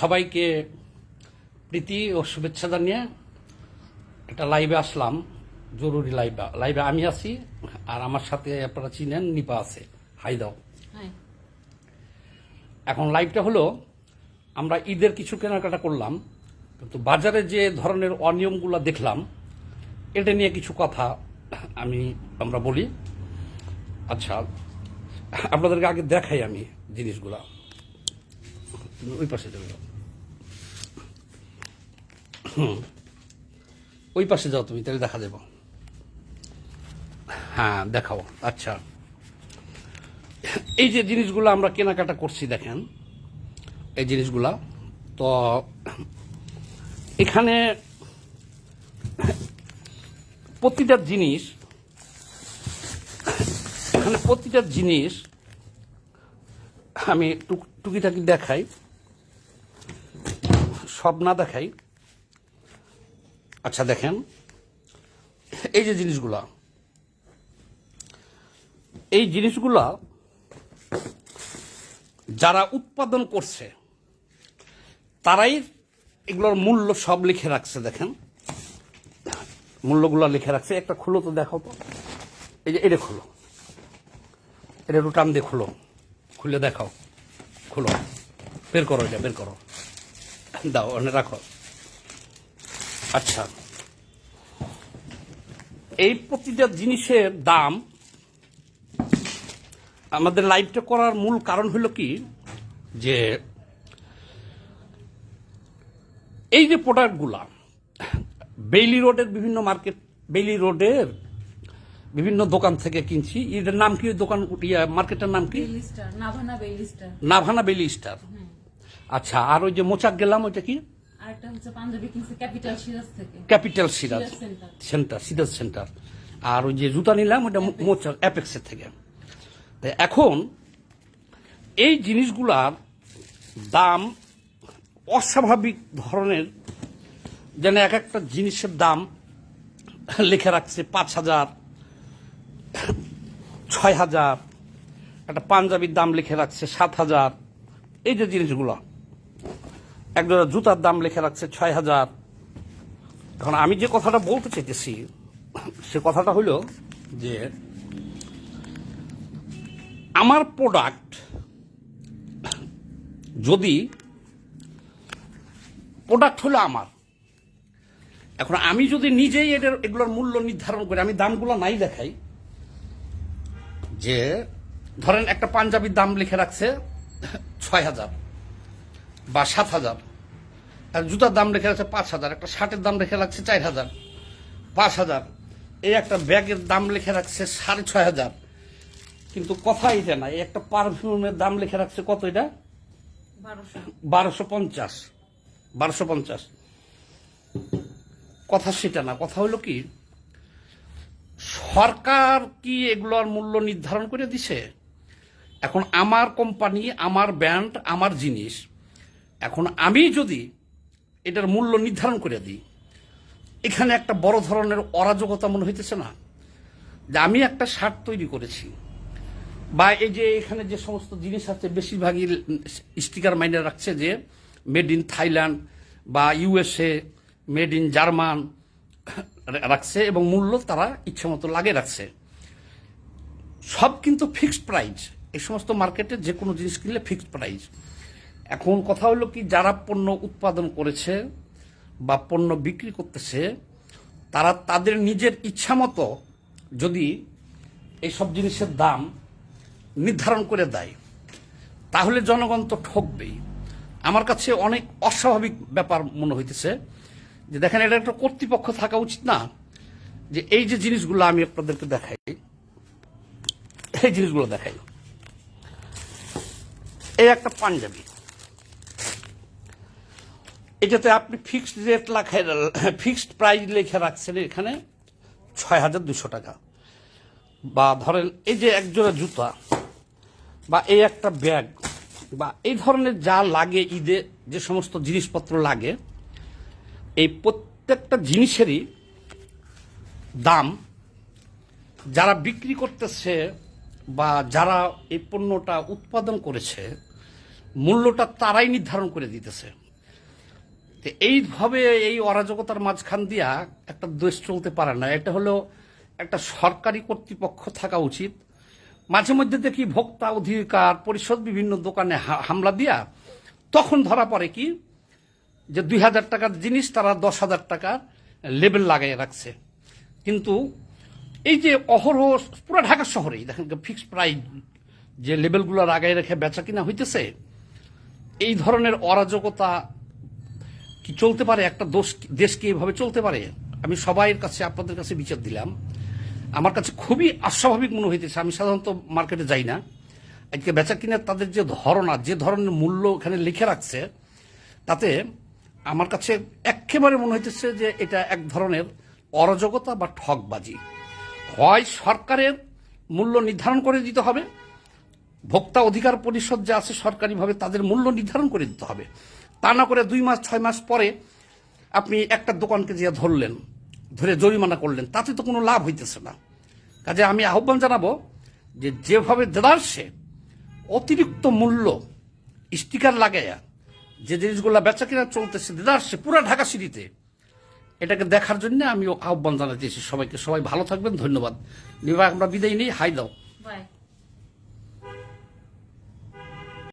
সবাইকে প্রীতি ও শুভেচ্ছা জানিয়ে একটা লাইভে আসলাম জরুরি লাইভে লাইভে আমি আছি আর আমার সাথে আপনারা চিনেন নিপা আছে। হাই দাও। এখন লাইভটা হলো আমরা ঈদের কিছু কেনাকাটা করলাম কিন্তু বাজারে যে ধরনের অনিয়মগুলো দেখলাম এটা নিয়ে কিছু কথা আমি আমরা বলি। আচ্ছা আপনাদেরকে আগে দেখাই আমি জিনিসগুলা। ওই পাশে চলে যাও হুম। ওই পাশে যাও তুমি তাহলে দেখা দেব হ্যাঁ দেখাও। আচ্ছা। এই যে জিনিসগুলো আমরা কেনাকাটা করছি দেখেন। এই জিনিসগুলা। তো এখানে প্রতিটা জিনিস, এখানে প্রতিটা জিনিস আমি টুক- টুকিটাকি দেখাই। সব না দেখাই। আচ্ছা দেখেন। এই যে জিনিসগুলা, এই জিনিসগুলা যারা উৎপাদন করছে, তারাই এগুলোর মূল্য সব লিখে রাখছে, দেখেন। মূল্যগুলো লিখে রাখছে। একটা খুলো তো দেখাও তো। এই যে, এটা খুলো। এটা একটু টান দিয়ে খুলো। খুলে দেখাও। খুলো। বের করো এটা, বের করো। দাও ওখানে রাখো। আচ্ছা। এই প্রতিটা জিনিসের দাম আমাদের লাইভটা করার মূল কারণ হলো কি? যে এই যে প্রোডাক্টগুলা বেইলি রোডের বিভিন্ন মার্কেট বেইলি রোডের বিভিন্ন দোকান থেকে কিনছি। এটার নাম কি? দোকান মার্কেটের নাম কি? Bailey star Navana Bailey star Navana Bailey star আচ্ছা আর ওই যে মোচাক গেলাম ওইটা কি? আরেকটা হচ্ছে পাঞ্জাবি কিংসে ক্যাপিটাল সিরাজ থেকে। Capital Siraj Siraj centre. Siraj centre আর ওই যে জুতা নিলাম ওইটা মোচাক অ্যাপেক্সের থেকে। এখন এই জিনিসগুলার দাম অস্বাভাবিক ধরনের যেন এক একটা জিনিসের দাম লিখে রাখছে পাঁচ হাজার ছয় হাজার একটা পাঞ্জাবির দাম লিখে রাখছে সাত হাজার এই যে জিনিসগুলো। একজোড়া জুতার দাম লিখে রাখছে ছয় হাজার। এখন আমি যে কথাটা বলতে চাইতেছি, সে কথাটা হলো যে, আমার প্রোডাক্ট যদি প্রোডাক্ট হলো আমার, এখন আমি যদি নিজেই এটার, এগুলোর মূল্য নির্ধারণ করি, আমি দামগুলো নাই দেখাই, যে ধরেন একটা পাঞ্জাবির দাম লিখে রাখছে ছয় হাজার। বা সাত হাজার। আর জুতার দাম রেখে রাখছে পাঁচ হাজার একটা শার্টের দাম রেখে রাখছে চার হাজার। পাঁচ হাজার। এই একটা ব্যাগের দাম লিখে রাখছে সাড়ে ছয় হাজার। কিন্তু কথা এটা না এই একটা পারফিউমের দাম লিখে রাখছে কত এটা? বারোশো। বারোশো পঞ্চাশ। বারোশো পঞ্চাশ। কথা সেটা না কথা হলো কি? সরকার কি এগুলোর মূল্য নির্ধারণ করে দিছে? এখন আমার কোম্পানি আমার ব্র্যান্ড আমার জিনিস এখন আমি যদি এটার মূল্য নির্ধারণ করে দিই, এখানে একটা বড় ধরনের অরাজকতা মনে হইতেছে না? যে আমি একটা শার্ট তৈরি করেছি, বা এই যে এখানে যে সমস্ত জিনিস আছে, বেশিরভাগই স্টিকার মাইনে রাখছে যে মেড ইন থাইল্যান্ড বা ইউএসএ মেড ইন জার্মান রাখছে এবং মূল্য তারা ইচ্ছে মতো লাগে রাখছে। সব কিন্তু ফিক্সড প্রাইস এই সমস্ত মার্কেটে যে কোনো জিনিস কিনলে ফিক্সড প্রাইস এখন কথা হলো কি, যারা পণ্য উৎপাদন করেছে বা পণ্য বিক্রি করতেছে, তারা তাদের নিজের ইচ্ছা মতো যদি এইসব জিনিসের দাম নির্ধারণ করে দেয়, তাহলে জনগণ তো ঠকবেই। আমার কাছে অনেক অস্বাভাবিক ব্যাপার মনে হইতেছে যে, দেখেন, এটা একটা কর্তৃপক্ষ থাকা উচিত না যে, এই যে জিনিসগুলো আমি আপনাদেরকে দেখাই, এই জিনিসগুলো দেখাই। এই একটা পাঞ্জাবি। এটাতে আপনি ফিক্সড রেট লেখা ফিক্সড প্রাইস লিখে রাখছেন এখানে ছয় হাজার দুশো টাকা। বা ধরেন এই যে একজোড়া জুতা বা এই একটা ব্যাগ বা এই ধরনের যা লাগে ঈদে, যে সমস্ত জিনিসপত্র লাগে, এই প্রত্যেকটা জিনিসেরই দাম যারা বিক্রি করতেছে বা যারা এই পণ্যটা উৎপাদন করেছে, মূল্যটা তারাই নির্ধারণ করে দিতেছে। তো এইভাবে এই অরাজকতার মাঝখান দিয়া একটা দেশ চলতে পারে না। এটা হলো একটা সরকারি কর্তৃপক্ষ থাকা উচিত। মাঝে মধ্যে দেখি ভোক্তা অধিকার পরিষদ বিভিন্ন দোকানে হামলা দিয়া তখন ধরা পড়ে কি যে দুই হাজার টাকার জিনিস তারা দশ হাজার টাকার লেবেল লাগাই রাখছে। কিন্তু এই যে অহরহ পুরো ঢাকা শহরেই দেখেন ফিক্সড প্রাইস যে লেবেলগুলো লাগাই রেখে বেচা কিনা হইতেছে, এই ধরনের অরাজকতা কি চলতে পারে? একটা দোষ দেশ কি এভাবে চলতে পারে? আমি সবাইয়ের কাছে, আপনাদের কাছে বিচার দিলাম। আমার কাছে খুবই অস্বাভাবিক মনে হইতেছে। আমি সাধারণত মার্কেটে যাই না। আজকে বেচা কিনা তাদের যে ধারণা যে ধরনের মূল্য এখানে লিখে রাখছে, তাতে আমার কাছে একেবারে মনে হইতেছে যে এটা এক ধরনের অরাজকতা বা ঠকবাজি হয় সরকারের মূল্য নির্ধারণ করে দিতে হবে, ভোক্তা অধিকার পরিষদ যে আছে সরকারিভাবে তাদের মূল্য নির্ধারণ করে দিতে হবে। তা না করে দুই মাস, ছয় মাস পরে আপনি একটা দোকানকে যে ধরলেন, ধরে জরিমানা করলেন, তাতে তো কোনো লাভ হইতেছে না। কাজে আমি আহ্বান জানাব যে যেভাবে দেদারসে অতিরিক্ত মূল্য স্টিকার লাগাইয়া যে জিনিসগুলো বেচা কিনা চলতেছে দেদারসে পুরো ঢাকা সিটিতে, এটাকে দেখার জন্য আমি আহ্বান জানাতেছি সবাইকে। সবাই ভালো থাকবেন, ধন্যবাদ। নিবা আমরা বিদায় নেই। হাই দাও।